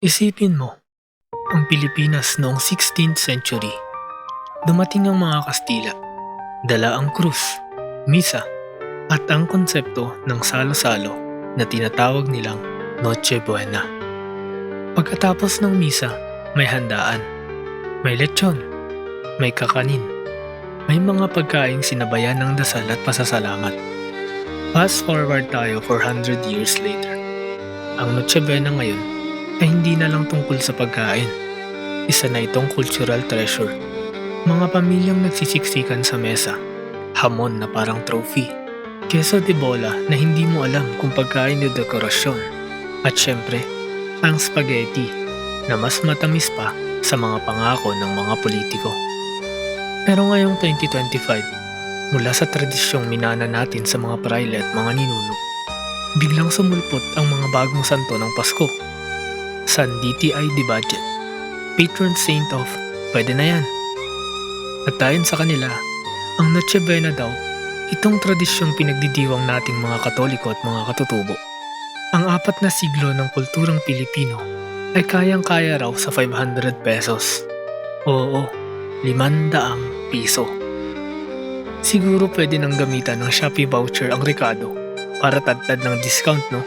Isipin mo, ang Pilipinas noong 16th century. Dumating ang mga Kastila, dala ang krus, misa, at ang konsepto ng salo-salo na tinatawag nilang Noche Buena. Pagkatapos ng misa, may handaan, may lechon, may kakanin, may mga pagkaing sinabayan ng dasal at pasasalamat. Fast forward tayo 400 years later. Ang Noche Buena ngayon ay hindi na lang tungkol sa pagkain. Isa na itong cultural treasure. Mga pamilyang nagsisiksikan sa mesa. Hamon na parang trophy. Queso de bola na hindi mo alam kung pagkain o dekorasyon. At syempre, ang spaghetti na mas matamis pa sa mga pangako ng mga politiko. Pero ngayong 2025, mula sa tradisyong minana natin sa mga praile at mga ninuno, biglang sumulpot ang mga bagong santo ng Pasko. San DTI di budget. Patron saint of, pwede na yan. At ayon sa kanila, ang Noche Buena daw, itong tradisyong pinagdidiwang nating mga katoliko at mga katutubo. Ang apat na siglo ng kulturang Pilipino ay kayang-kaya raw sa 500 pesos. Oo, limandaang piso. Siguro pwede nang gamitan ng Shopee voucher ang Ricardo para tadtad ng discount, no?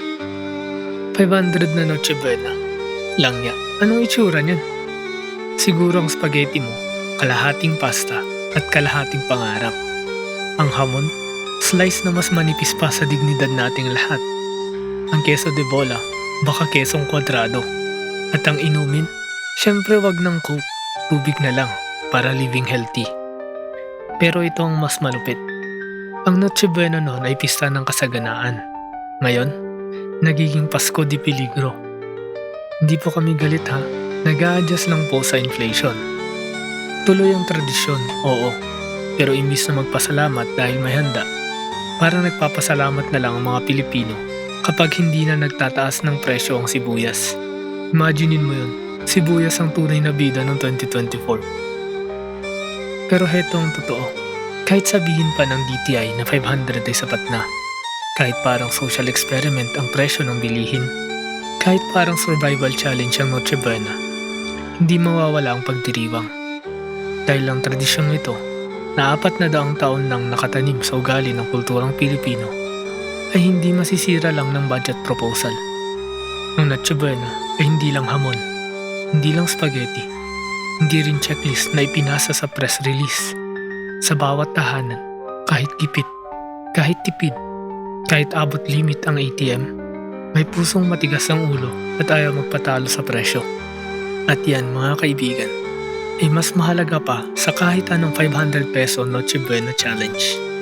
500 na Noche Buena. Langya, anong itsura niyan? Siguro ang spaghetti mo, kalahating pasta at kalahating pangarap. Ang hamon, slice na mas manipis pa sa dignidad nating lahat. Ang keso de bola, baka kesong kwadrado. At ang inumin, syempre wag ng coke, tubig na lang para living healthy. Pero ito ang mas malupit. Ang Noche Buena noon ay pista ng kasaganaan. Ngayon, nagiging Pasko di Peligro. Hindi po kami galit ha, nag adjust lang po sa inflation. Tuloy ang tradisyon, oo. Pero imbis na magpasalamat dahil may handa, parang nagpapasalamat na lang ang mga Pilipino kapag hindi na nagtataas ng presyo ang sibuyas. Imaginein mo yun, sibuyas ang tunay na bida ng 2024. Pero heto ang totoo, kahit sabihin pa ng DTI na 500 ay sapat na, kahit parang social experiment ang presyo ng bilihin, kahit parang survival challenge ang Noche Buena, hindi mawawala ang pagdiriwang. Dahil ang tradisyong ito, na apat na daang taon nang nakatanim sa ugali ng kulturang Pilipino, ay hindi masisira lang ng budget proposal. Ang Noche Buena ay hindi lang hamon, hindi lang spaghetti, hindi rin checklist na ipinasa sa press release. Sa bawat tahanan, kahit gipit, kahit tipid, kahit abot limit ang ATM, may pusong matigas ang ulo at ayaw magpatalo sa presyo. At yan mga kaibigan, ay mas mahalaga pa sa kahit anong 500 peso Noche Buena Challenge.